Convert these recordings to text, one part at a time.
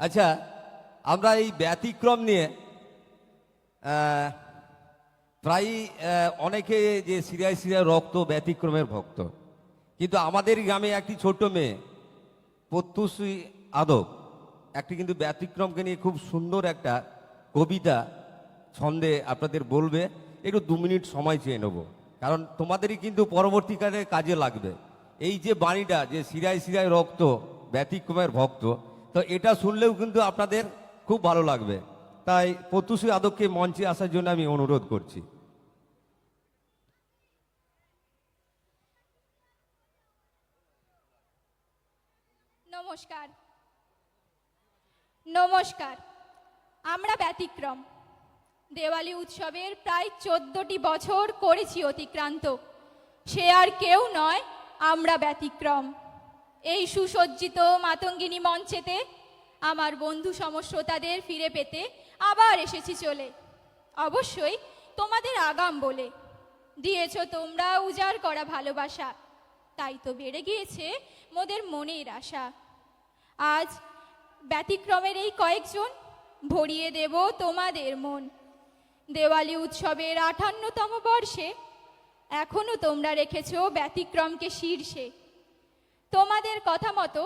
আচ্ছা আমরা এই ব্যতিক্রম নিয়ে প্রায় অনেকে যে সিরিয়ায় সিরিয়ায় রক্ত ব্যতিক্রমের ভক্ত। কিন্তু আমাদের গ্রামে একটি ছোট্ট মেয়ে, প্রত্যুষী আদব, একটি কিন্তু ব্যতিক্রমকে নিয়ে খুব সুন্দর একটা কবিতা, ছন্দে আপনাদের বলবে, একটু দু মিনিট সময় চেয়ে নেব। কারণ তোমাদেরই কিন্তু পরবর্তীকালে কাজে লাগবে। এই যে বাণীটা যে সিরায় সিরায় রক্ত ব্যতিক্রমের ভক্ত তো এটা শুনলেও কিন্তু আপনাদের খুব ভালো লাগবে। তাই প্রত্যুষী আদবকে মঞ্চে আসার জন্য আমি অনুরোধ করছি। নমস্কার। নমস্কার। আমরা ব্যতিক্রম। দেওয়ালি উৎসবের প্রায় চোদ্দটি বছর করেছি অতিক্রান্ত। সে আর কেউ নয়, আমরা ব্যতিক্রম। এই সুসজ্জিত মাতঙ্গিনী মঞ্চেতে আমার বন্ধু সমশ্রোতাদের ফিরে পেতে আবার এসেছি চলে। অবশ্যই তোমাদের আগাম বলে। দিয়েছ তোমরা উজাড় করা ভালোবাসা। তাই তো বেড়ে গিয়েছে মোদের মনের আশা। আজ ব্যতিক্রমের এই কয়েকজন ভরিয়ে দেব তোমাদের মন। দেওয়ালি উৎসবের আঠান্নতম বর্ষে এখনও তোমরা রেখেছ ব্যতিক্রমকে শীর্ষে। তোমাদের কথা মতো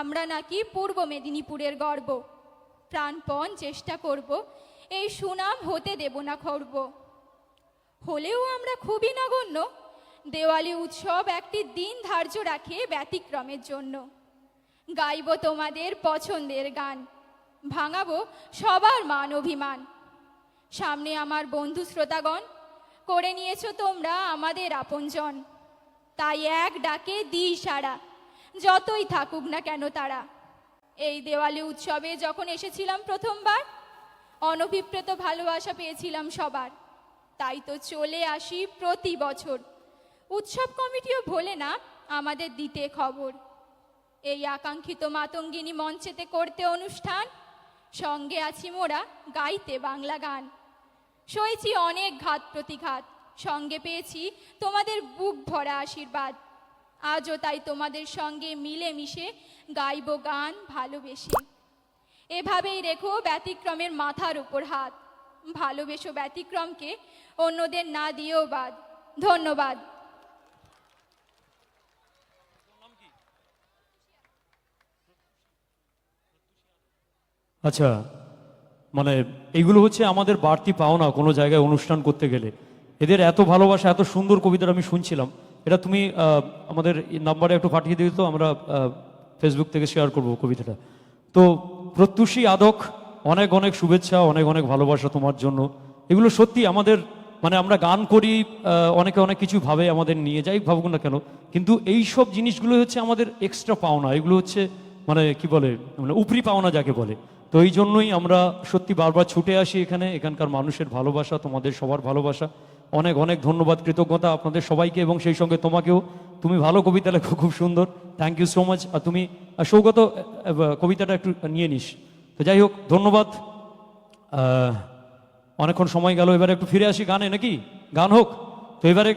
আমরা নাকি পূর্ব মেদিনীপুরের গর্ব। প্রাণপণ চেষ্টা করব, এই সুনাম হতে দেব না খর্ব। হলেও আমরা খুবই নগণ্য, দেওয়ালি উৎসব একটি দিন ধার্য রাখে ব্যতিক্রমের জন্য। গাইব তোমাদের পছন্দের গান, ভাঙাবো সবার মান অভিমান। সামনে আমার বন্ধু শ্রোতাগণ, করে নিয়েছো তোমরা আমাদের আপনজন। তাই এক ডাকে দিই সারা যতই থাকুক না কেন তারা। এই দেওয়ালি উৎসবে যখন এসেছিলাম প্রথমবার, অনভিপ্রেত ভালোবাসা পেয়েছিলাম সবার। তাই তো চলে আসি প্রতি বছর। উৎসব কমিটিও ভোলে না আমাদের দিতে খবর। এই আকাঙ্ক্ষিত মাতঙ্গিনী মঞ্চেতে করতে অনুষ্ঠান, সঙ্গে আছি মোরা গাইতে বাংলা গান। সয়েছি অনেক ঘাত প্রতিঘাত, সঙ্গে পেয়েছি তোমাদের বুক ভরা আশীর্বাদ। আজও তাই তোমাদের সঙ্গে মিলে মিশে গাইব গান, ভালোবেসে। এভাবেই রেখো ব্যতিক্রমের মাথার উপর হাত। ভালোবেসো ব্যতিক্রমকে, অন্যদের না দিয়েও বাদ। ধন্যবাদ। আচ্ছা মানে এগুলো হচ্ছে আমাদের বাড়তি পাওনা কোনো জায়গায় অনুষ্ঠান করতে গেলে। এদের এত ভালোবাসা, এত সুন্দর কবিতাটা আমি শুনছিলাম। এটা তুমি আমাদের নাম্বারে একটু পাঠিয়ে দিও তো, আমরা ফেসবুক থেকে শেয়ার করব কবিতাটা। তো প্রত্যুষী আদক, অনেক অনেক শুভেচ্ছা, অনেক অনেক ভালোবাসা তোমার জন্য। এগুলো সত্যি আমাদের মানে আমরা গান করি অনেকে অনেক কিছু ভাবে আমাদের নিয়ে, যাই ভাবুক না কেন, কিন্তু এই সব জিনিসগুলো হচ্ছে আমাদের এক্সট্রা পাওনা। এগুলো হচ্ছে মানে কি বলে মানে উপরি পাওনা যাকে বলে। তো এই জন্যই আমরা সত্যি বারবার ছুটে আসি এখানে, এখানকার মানুষের ভালোবাসা, তোমাদের সবার ভালোবাসা। অনেক অনেক ধন্যবাদ, কৃতজ্ঞতা আপনাদের সবাইকে এবং সেই সঙ্গে তোমাকেও। তুমি ভালো কবিতা লেখো, খুব সুন্দর। থ্যাংক ইউ সো মাচ আর তুমি সৌগত কবিতাটা একটু নিয়ে নিস। তো যাই হোক, ধন্যবাদ। অনেকক্ষণ সময় গেল, এবারে একটু ফিরে আসি গানে নাকি? গান হোক। তো এবারে